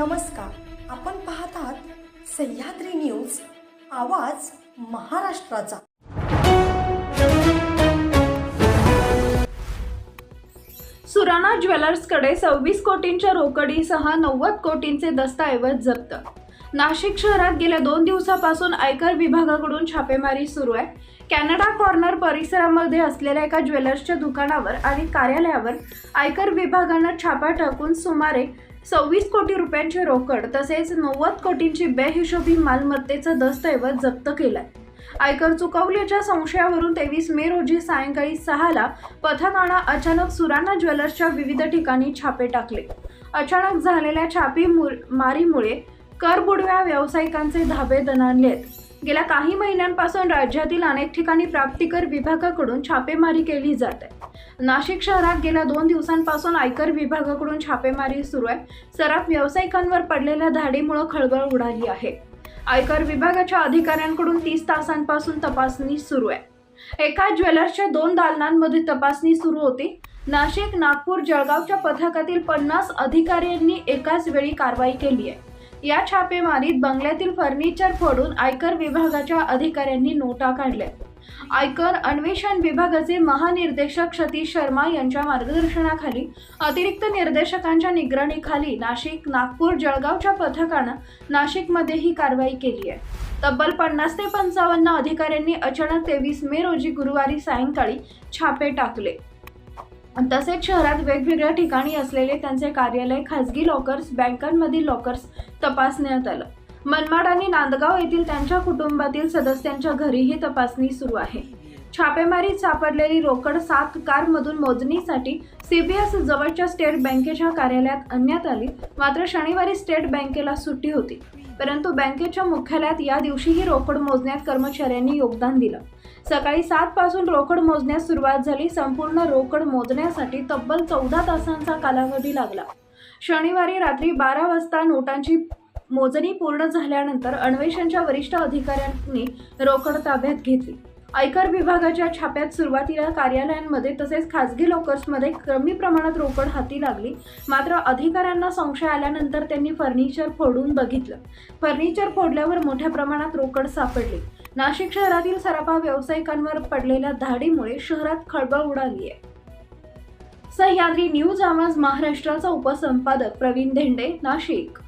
नमस्कार. आपण पाहत आहात सह्याद्री न्यूज आवाज महाराष्ट्राचा. सुराणा ज्वेलर्सकडे सव्वीस कोटींच्या रोकडीसह नव्वद कोटींचे दस्तऐवज जप्त. नाशिक शहरात गेल्या दोन दिवसापासून आयकर विभागाकडून छापेमारी सुरू आहे. कॅनडा कॉर्नर परिसरामध्ये असलेल्या एका ज्वेलर्सच्या दुकानावर आणि कार्यालयावर आयकर विभागानं छापा टाकून सुमारे सव्वीस कोटी रुपयांची रोकड तसेच नव्वद कोटींची बेहिशोबी मालमत्तेचं दस्तऐवज जप्त केलाय. आयकर चुकवल्याच्या संशयावरून तेवीस मे रोजी सायंकाळी सहाला पथकानं अचानक सुराणा ज्वेलर्सच्या विविध ठिकाणी छापे टाकले. अचानक झालेल्या छापी मारीमुळे कर बुडव्या व्यावसायिकांचे धाबे दणाणले आहेत. गेल्या काही महिन्यांपासून राज्यातील अनेक ठिकाणी प्राप्तिकर विभागाकडून छापेमारी केली जात आहे. नाशिक शहरात गेल्या दोन दिवसांपासून आयकर विभागाकडून छापेमारी सुरू आहे. सराफ व्यावसायिकांवर पडलेल्या धाडीमुळे खळबळ उडाली आहे. आयकर विभागाच्या अधिकाऱ्यांकडून तीस तासांपासून तपासणी सुरू आहे. एका ज्वेलर्सच्या दोन दालनांमध्ये तपासणी सुरू होती. नाशिक नागपूर जळगावच्या पथकातील पन्नास अधिकाऱ्यांनी एकाच वेळी कारवाई केली आहे. या छापेमारीत बंगल्यातील फर्निचर फोडून आयकर विभागाच्या अधिकाऱ्यांनी नोटा काढल्या आयकर अन्वेषण विभागाचे महानिर्देशक सतीश शर्मा यांच्या मार्गदर्शनाखाली अतिरिक्त निर्देशकांच्या निगराणीखाली नाशिक नागपूर जळगावच्या पथकानं नाशिकमध्ये ही कारवाई केली आहे. तब्बल पन्नास ते पंचावन्न अधिकाऱ्यांनी अचानक तेवीस मे रोजी गुरुवारी सायंकाळी छापे टाकले. तसेच शहरात वेगवेगळ्या ठिकाणी असलेले त्यांचे कार्यालय खासगी लॉकर्स बँकांमधील लॉकर्स तपासण्यात आलं. मनमाड आणि नांदगाव येथील त्यांच्या कुटुंबातील सदस्यांच्या घरीही तपासणी सुरू आहे. छापेमारीत सापडलेली रोकड सात कारमधून मोजणीसाठी सीबीएस जवळच्या स्टेट बँकेच्या कार्यालयात आणण्यात आली. मात्र शनिवारी स्टेट बँकेला सुट्टी होती. परंतु बँकेच्या मुख्यालयात या दिवशीही रोकड मोजण्यात कर्मचाऱ्यांनी योगदान दिलं. सकाळी सात पासून रोकड मोजण्यास सुरुवात झाली. संपूर्ण रोकड मोजण्यासाठी तब्बल चौदा तासांचा कालावधी लागला. शनिवारी रात्री बारा वाजता नोटांची मोजणी पूर्ण झाल्यानंतर अन्वेषणच्या वरिष्ठ अधिकाऱ्यांनी रोकड ताब्यात घेतली. आयकर विभागाच्या छाप्यात सुरुवातीला कार्यालयांमध्ये तसेच खासगी लॉकर्समध्ये कमी प्रमाणात रोकड हाती लागली. मात्र अधिकाऱ्यांना संशय आल्यानंतर त्यांनी फर्निचर फोडून बघितलं. फर्निचर फोडल्यावर मोठ्या प्रमाणात रोकड सापडली. नाशिक शहरातील सराफा व्यावसायिकांवर पडलेल्या धाडीमुळे शहरात खळबळ उडाली आहे. सह्याद्री न्यूज आवाज महाराष्ट्राचा उपसंपादक प्रवीण धेंडे नाशिक.